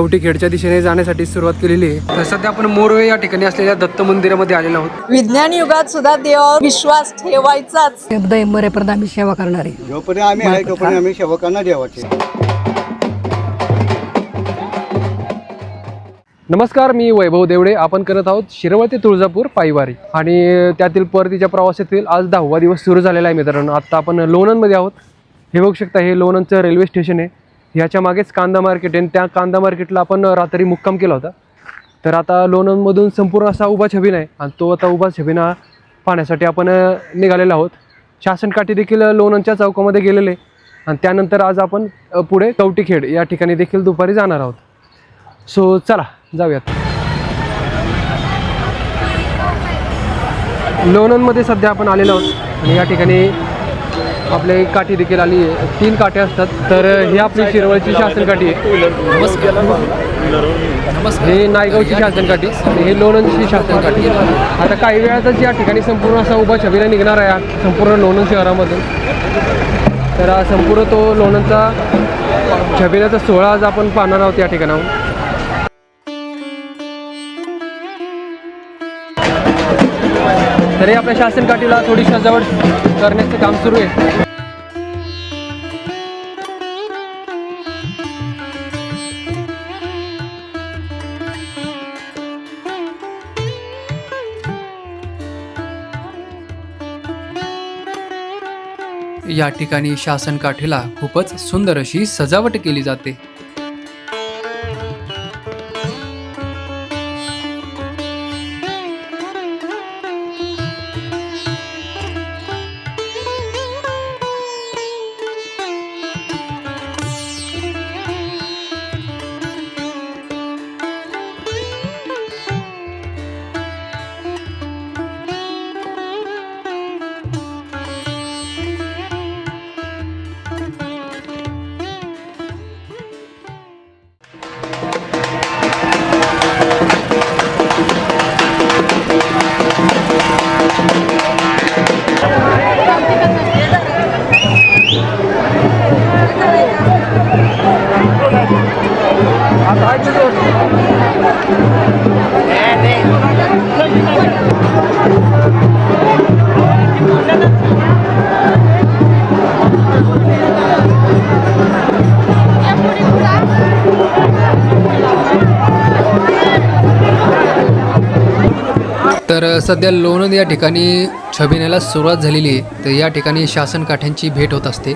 कवटीखेडच्या दिशेने जाण्यासाठी सुरुवात केलेली आहे. तर सध्या आपण मोरवे या ठिकाणी असलेल्या दत्त मंदिरामध्ये आलेलो आहोत. विज्ञान युगात सुद्धा देवावर विश्वास ठेवायचाच. शब्द मरेपर्यंत आम्ही सेवा करणार. आहे जोपर्यंत आम्ही आहे तोपर्यंत आम्ही सेवकांना देवाचे. नमस्कार मी वैभव देवडे. आपण करत आहोत शिरवळ ते तुळजापूर पायवारी. आणि त्यातील परतीच्या प्रवासातील आज दहावा दिवस सुरू झालेला आहे मित्रांनो. आत्ता आपण लोणंदमध्ये आहोत. हे बघू शकता हे लोणंदचं रेल्वे स्टेशन आहे. ह्याच्या मागेच कांदा मार्केट आहे. आणि त्या कांदा मार्केटला आपण रात्री मुक्काम केला होता. तर आता लोणंदमधून संपूर्ण असा उभा छबिना आहे. आणि तो आता उभा छबिना पाहण्यासाठी आपण निघालेलो आहोत. शासनकाठी देखील लोणंदच्या चौकामध्ये गेलेले आणि त्यानंतर आज आपण पुढे कवटीखेड या ठिकाणी देखील दुपारी जाणार आहोत. सो चला जाऊयात. लोणंदमध्ये सध्या आपण आलेलो आहोत. आणि या ठिकाणी आपले काठी देखील आली आहे. तीन काठ्या असतात. तर ही आपली शिरवळची शासन काठी आहे. हे नायगावची शासन काठी. आणि हे लोणंदची शासन काठी. आता काही वेळातच या ठिकाणी संपूर्ण असा उभा छबीला निघणार आहे. संपूर्ण लोणंद शहरामधून. तर संपूर्ण तो लोणंदचा छबिलाचा सोहळा आज आपण पाहणार आहोत या ठिकाणाहून. तरी आपल्या शासन काठीला थोडी सजावट करण्याचं काम सुरू आहे. या ठिकाणी शासन काठीला खूपच सुंदर अशी सजावट केली जाते. तर सध्या लोणंद या ठिकाणी छबिन्याला सुरुवात झालेली आहे. तर या ठिकाणी शासन काठ्यांची भेट होत असते.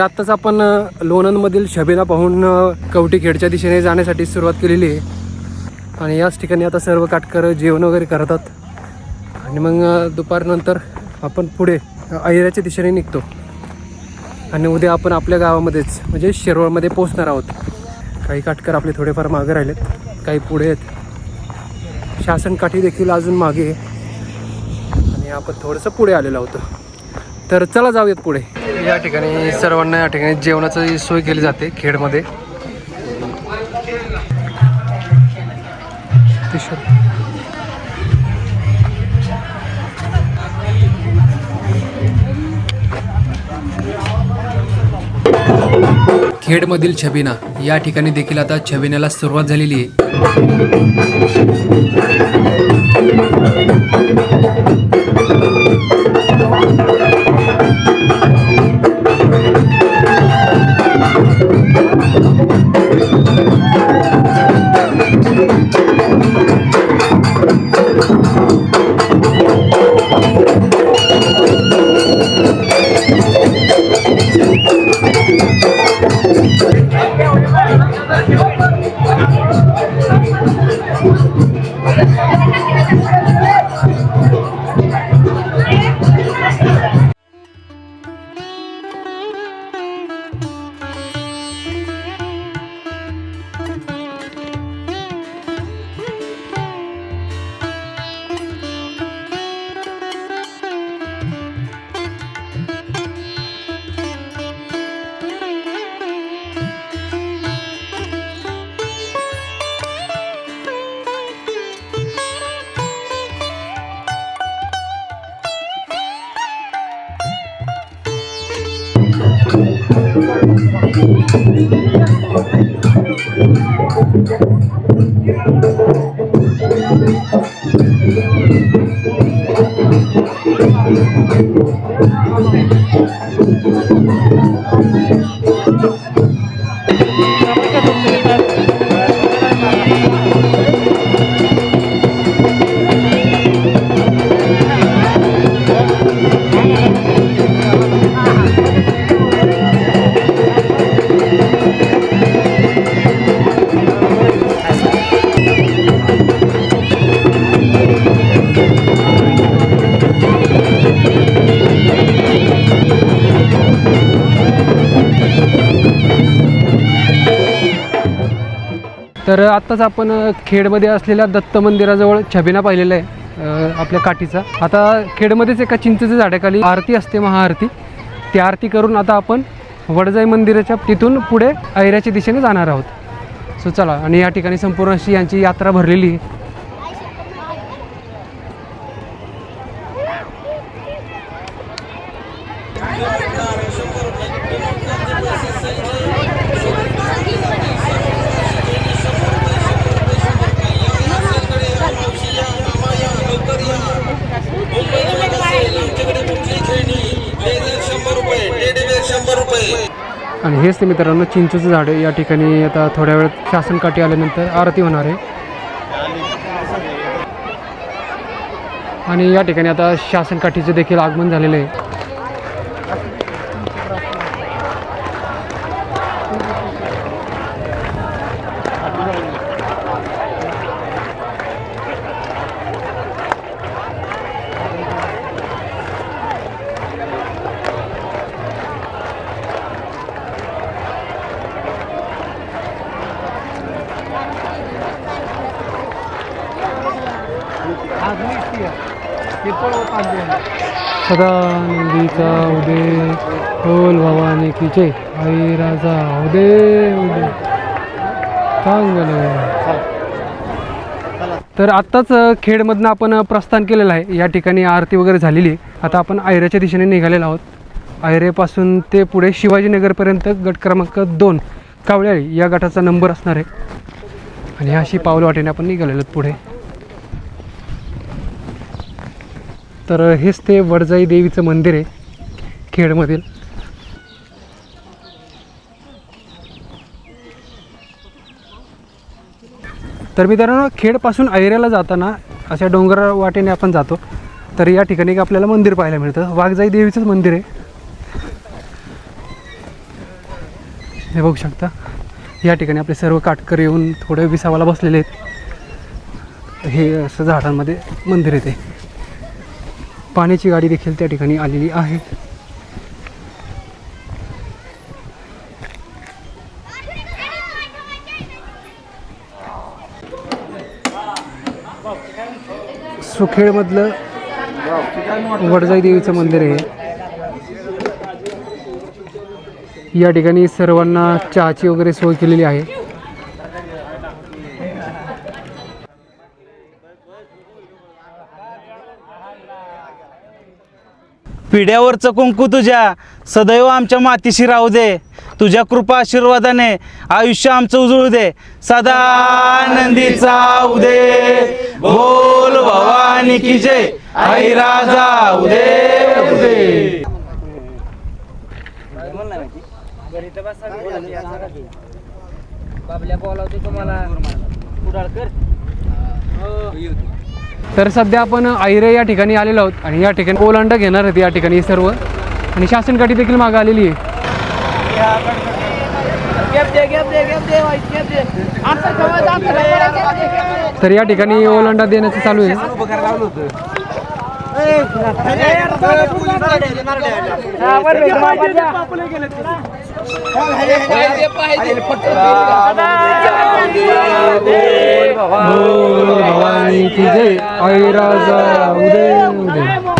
तर आत्ताच आपण लोणंदमधील शबेना पाहून कवटी कवटीखेडच्या दिशेने जाण्यासाठी सुरुवात केलेली आहे. आणि याच ठिकाणी आता सर्व काटकर जेवण वगैरे करतात. आणि मग दुपारनंतर आपण पुढे अहिऱ्याच्या दिशेने निघतो. आणि उद्या आपण आपल्या गावामध्येच म्हणजे शिरवळमध्ये पोहोचणार आहोत. काही काटकर आपले थोडेफार मागे राहिलेत. काही पुढे आहेत. शासनकाठी देखील अजून मागे आहे. आणि आपण थोडंसं पुढे आलेलो आहोत. तर चला जाऊयात पुढे. या ठिकाणी सर्वांना या ठिकाणी जेवणाची सोय केली जाते खेडमध्ये. खेडमधील छबिना या ठिकाणी देखील आता छबिन्याला सुरुवात झालेली आहे. तर आत्ताच आपण खेडमध्ये असलेल्या दत्त मंदिराजवळ छबिना पाहिलेला आहे आपल्या काठीचा. आता खेडमध्येच एका चिंचेच्या झाडाखाली आरती असते महाआरती. ती आरती करून आता आपण वडजाई मंदिराच्या तिथून पुढे ऐऱ्याच्या दिशेने जाणार आहोत. सो चला आणि या ठिकाणी संपूर्ण अशी यांची यात्रा भरलेली आहे मित्रांनो चिंचेचं झाड या ठिकाणी आता थोड्या वेळात शासनकाठी आल्यानंतर आरती होणार आहे. आणि या ठिकाणी आता शासनकाठीचं देखील आगमन झालेलं आहे. सदानंदीचा उदय बोल भवानी की जय। आई राजा उदय उदय चांगलं तर आत्ताच खेडमधनं आपण प्रस्थान केलेलं आहे. या ठिकाणी आरती वगैरे झालेली आहे. आता आपण आयऱ्याच्या दिशेने निघालेलो आहोत. आयरेपासून ते पुढे शिवाजीनगरपर्यंत गट क्रमांक दोन कावळ्याळी या गटाचा नंबर असणार आहे. आणि अशी पावलं वाटेने आपण निघालेलो पुढे. तर हेच ते वडजाई देवीचं मंदिर आहे खेडमधील. तर मित्रांनो खेडपासून ऐऱ्याला जाताना अशा डोंगर वाटेने आपण जातो तर या ठिकाणी आपल्याला मंदिर पाहायला मिळतं. वाघजाई देवीचंच मंदिर आहे. हे बघू शकता या ठिकाणी आपले सर्व काटकर येऊन थोडे विसावाला बसलेले आहेत. हे असं झाडांमध्ये मंदिर आहे पाण्याची गाडी देखील त्या ठिकाणी आलेली आहे. सुखेडमधलं वडजाई देवीचं मंदिर आहे. या ठिकाणी सर्वांना चहाची वगैरे सोय केलेली आहे. पिढ्यावरचं कुंकू तुझ्या. सदैव आमच्या मातीशी राहू दे. तुझ्या कृपा आशीर्वादाने आयुष्य आमचं उजळू दे. सदा आनंदीचा उदे. बोल भवानी की जय. आई राजा उदे उदे. तर सध्या आपण आयरे या ठिकाणी आलेलो आहोत आणि या ठिकाणी ओलांडा घेणार आहेत या ठिकाणी सर्व आणि शासनकाठी देखील मागं आलेली आहे तर या ठिकाणी ओलांडा देण्याचं चालू आहे भवानी की जय आई उदय उदय।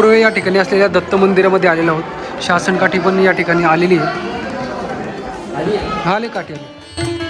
मोरवे या ठिकाणी असलेल्या दत्त मंदिरामध्ये आलेलो आहोत. शासनकाठी पण या ठिकाणी आलेली आहे. आले काठी आली.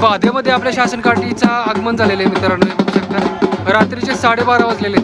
बाधेमध्ये आपल्या शासन काठीचा आगमन झालेलं आहे मित्रांनो बघू शकता. रात्रीचे साडेबारा वाजलेले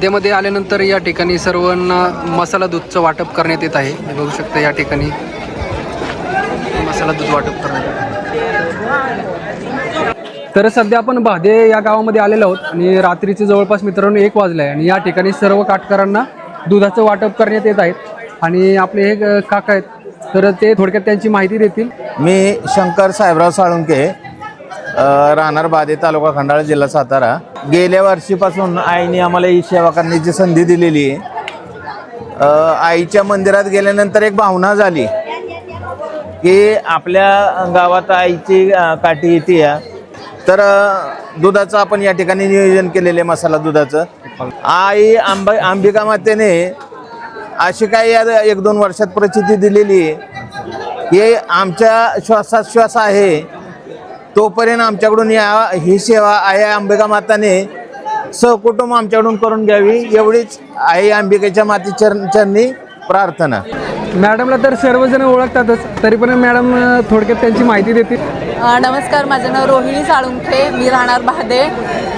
खाद्यामध्ये आल्यानंतर या ठिकाणी सर्वांना मसाला दूधचं वाटप करण्यात येत आहे. हे बघू शकता या ठिकाणी मसाला दूध वाटप करण्यात येत तर सध्या आपण भादे या गावामध्ये आलेलो आहोत आणि रात्रीचे जवळपास मित्रांनो एक वाजलं आहे आणि या ठिकाणी सर्व काटकरांना दुधाचं वाटप करण्यात येत आहेत आणि आपले हे काका आहेत तर ते थोडक्यात त्यांची माहिती देतील. मी शंकर साहेबराव साळुंके राहणार बादे तालुका खंडाळा जिल्हा सातारा. गेल्या वर्षीपासून आईने आम्हाला ही सेवा करण्याची संधी दिलेली आहे. आईच्या मंदिरात गेल्यानंतर एक भावना झाली की आपल्या गावात आईची काठी येते तर दुधाचं आपण या ठिकाणी नियोजन केलेलं आहे मसाला दुधाचं. आई आंबा अंबिका मातेने अशी काही या एक दोन वर्षात प्रचिती दिलेली आहे हे आमच्या श्वासाश्वास आहे तोपर्यंत आमच्याकडून या ही सेवा आई अंबिका माताने. सहकुटुंब आमच्याकडून करून घ्यावी एवढीच आई अंबिकेच्या माती चरण चरणी प्रार्थना. मॅडमला तर सर्वजण ओळखतातच तरी पण मॅडम थोडक्यात त्यांची माहिती देतील. नमस्कार माझं नाव रोहिणी साळुंखे मी राहणार महादे.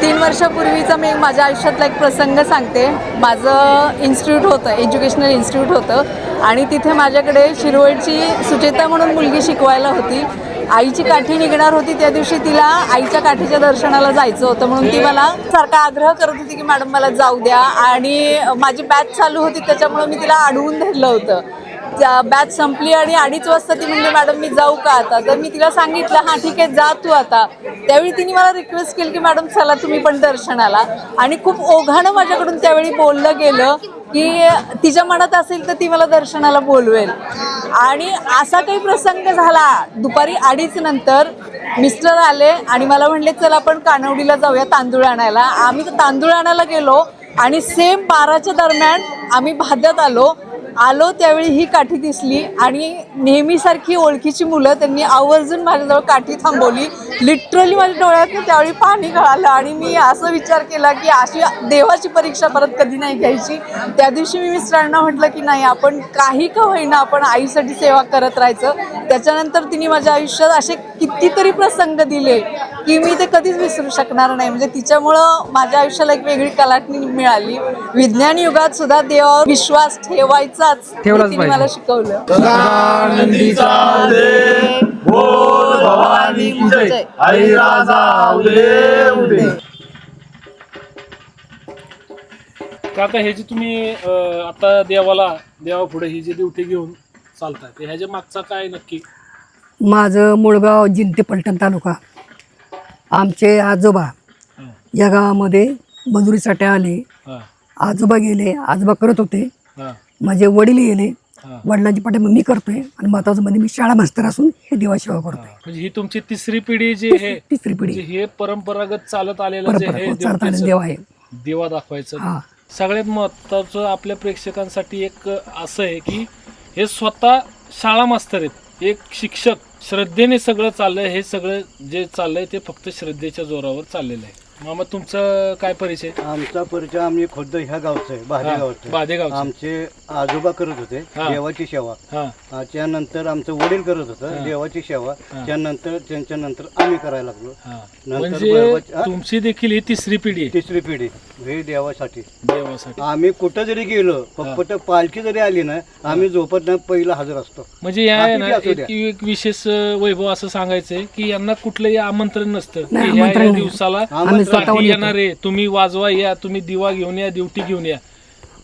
तीन वर्षापूर्वीचा मी माझ्या आयुष्यातला एक प्रसंग सांगते. माझं इन्स्टिट्यूट होतं एज्युकेशनल इन्स्टिट्यूट होतं. आणि तिथे माझ्याकडे शिरवळची सुचेता म्हणून मुलगी शिकवायला होती. आईची काठी निघणार होती त्या दिवशी तिला आईच्या काठीच्या दर्शनाला जायचं होतं म्हणून ती मला सारखा आग्रह करत होती की मॅडम मला जाऊ द्या. आणि माझी बॅच चालू होती त्याच्यामुळं मी तिला अडवून धरलं होतं. बॅच संपली आणि अडीच वाजता ती म्हणजे मॅडम मी जाऊ का आता? तर मी तिला सांगितलं हां ठीक आहे जा तू आता. त्यावेळी तिने मला रिक्वेस्ट केली की मॅडम चला तुम्ही पण दर्शनाला. आणि खूप ओघानं माझ्याकडून त्यावेळी बोललं गेलं की तिच्या मनात असेल तर ती मला दर्शनाला बोलवेल. आणि असा काही प्रसंग झाला दुपारी अडीच नंतर मिस्टर आले आणि मला म्हणले चल आपण कानवडीला जाऊया तांदूळ आणायला. आम्ही तर तांदूळ आणायला गेलो आणि सेम बाराच्या दरम्यान आम्ही भाद्यात आलो आलो त्यावेळी ही काठी दिसली आणि नेहमीसारखी ओळखीची मुलं त्यांनी आवर्जून माझ्याजवळ काठी थांबवली. लिटरली माझ्या डोळ्यात त्यावेळी पाणी गळालं आणि मी असं विचार केला की अशी देवाची परीक्षा परत कधी नाही घ्यायची. त्या दिवशी मी मिस्टरांना म्हटलं की नाही आपण काही का होईना आपण आईसाठी सेवा करत राहायचं. त्याच्यानंतर तिने माझ्या आयुष्यात असे कितीतरी प्रसंग दिले की मी ते कधीच विसरू शकणार नाही. म्हणजे तिच्यामुळं माझ्या आयुष्याला एक वेगळी कलाटणी मिळाली. विज्ञान युगात सुद्धा देवावर विश्वास ठेवायचा ठेवायचाच ठेवलाच पाहिजे. मला शिकवलं. हे जे तुम्ही आता देवाला देवापुढे ही जी ड्युटी घेऊन चालताय ते ह्याच्या मागचा काय नक्की? माझं मुळगाव जिंते पलटण तालुका. आमचे आजोबा या गावामध्ये मजुरीसाठी आले. आजोबा गेले आजोबा करत होते. माझे वडील गेले. वडिलांची पाठी मी करतोय आणि माताचं मध्ये मी शाळा मास्तर असून हे देवा सेवा करतोय. म्हणजे ही तुमची तिसरी पिढी जी आहे तिसरी पिढी. म्हणजे हे परंपरागत चालत आलेलं हे चालत आलेला देव आहे. देवा दाखवायचं. सगळ्यात महत्वाचं आपल्या प्रेक्षकांसाठी एक असं आहे की हे स्वतः शाळा मास्तर आहेत. एक शिक्षक श्रद्धेने सगळं चाललंय हे सगळं जे चाललंय ते फक्त श्रद्धेच्या जोरावर चाललेलं आहे. मामा तुमचं काय परिचय? आमचा परिचय आम्ही खुद्द ह्या गावचं आहे बाहेर हा, गावचं. आमचे आजोबा करत होते हा. देवाची सेवा. हा. हा, त्यानंतर आमचं वडील करत होतं देवाची सेवा. त्यानंतर त्यांच्या नंतर आम्ही करायला लागलो. हा. नंतर म्हणजे हा? तुमची देखील ही तिसरी पिढी आहे. तिसरी पिढी हे देवासाठी. देवासाठी. आम्ही कुठं जरी गेलो फक्त पालखी जरी आली ना आम्ही झोपत नाही पहिला हजर असतो. म्हणजे या आहे ना बाकीचे असू एक द्या. एक विशेष वैभव असं सांगायचंय की यांना कुठलंही आमंत्रण नसतं. की नाही, ह्या आमंत्रण ह्या नाही. दिवसाला आम्ही स्वतःहून. येणार आहे तुम्ही वाजवा या तुम्ही दिवा घेऊन या ड्युटी घेऊन या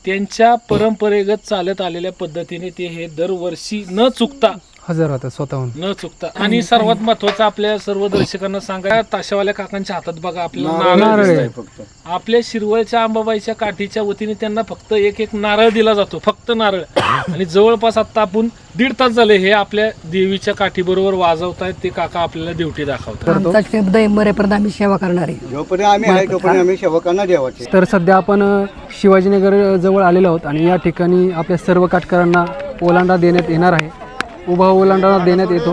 त्यांच्या परंपरेगत चालत आलेल्या पद्धतीने ते हे दरवर्षी न चुकता हजर होतात स्वतःहून. न चुकता. आणि सर्वात महत्वाचं आपल्या सर्व दर्शकांना सांगा ताशावाल्या काकांच्या हातात बघा आपल्याला नारळ दिसतंय. फक्त. आपल्या शिरवळच्या अंबाबाईच्या काठीच्या वतीने त्यांना फक्त एक एक नारळ दिला जातो फक्त नारळ. आणि जवळपास आता आपण दीड तास झाले हे आपल्या देवीच्या काठीबरोबर वाजवतायत ते काका आपल्याला ड्युटी दाखवतात. आमचा शब्द आहे मरेपर्यंत आम्ही सेवा करणार. आहे जोपर्यंत आम्ही आहे तोपर्यंत आम्ही सेवकांना देवाचे. तर सध्या आपण अ, शिवाजीनगर जवळ आलेलो आहोत आणि या ठिकाणी आपल्या सर्व काटकरांना ओलांडा देण्यात येणार आहे. उभा ओलांडा देण्यात येतो.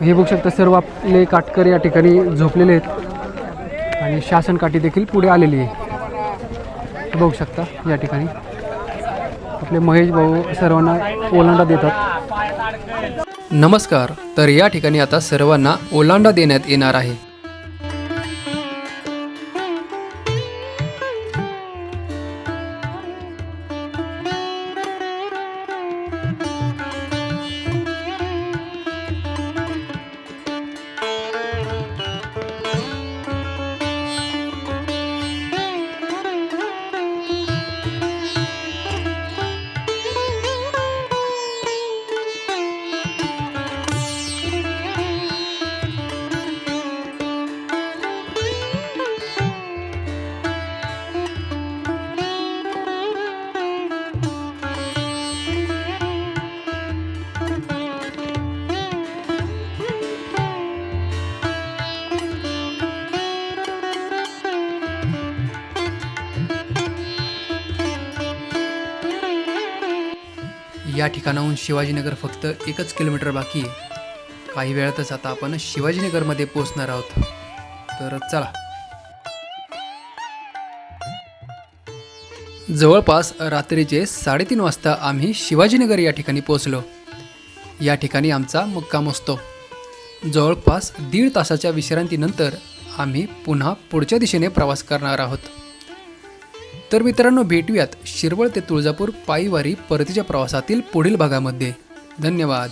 हे बघू शकता सर्व आपले काटकर या ठिकाणी झोपलेले आहेत. आणि शासन काठी देखील पुढे आलेली आहे. बघू शकता या ठिकाणी. आपले महेश भाऊ सर्वांना ओलांडा देतात. नमस्कार तर या ठिकाणी आता सर्वांना ओलांडा देण्यात येणार आहे. या ठिकाणाहून शिवाजीनगर फक्त एकच किलोमीटर बाकी आहे. काही वेळातच आता आपण शिवाजीनगरमध्ये पोहोचणार आहोत. तर चला. जवळपास रात्रीचे साडेतीन वाजता आम्ही शिवाजीनगर या ठिकाणी पोहोचलो. या ठिकाणी आमचा मुक्काम असतो. जवळपास दीड तासाच्या विश्रांतीनंतर आम्ही पुन्हा पुढच्या दिशेने प्रवास करणार आहोत. तर मित्रांनो भेटूयात शिरवळ ते तुळजापूर पायीवारी परतीच्या प्रवासातील पुढील भागामध्ये. धन्यवाद.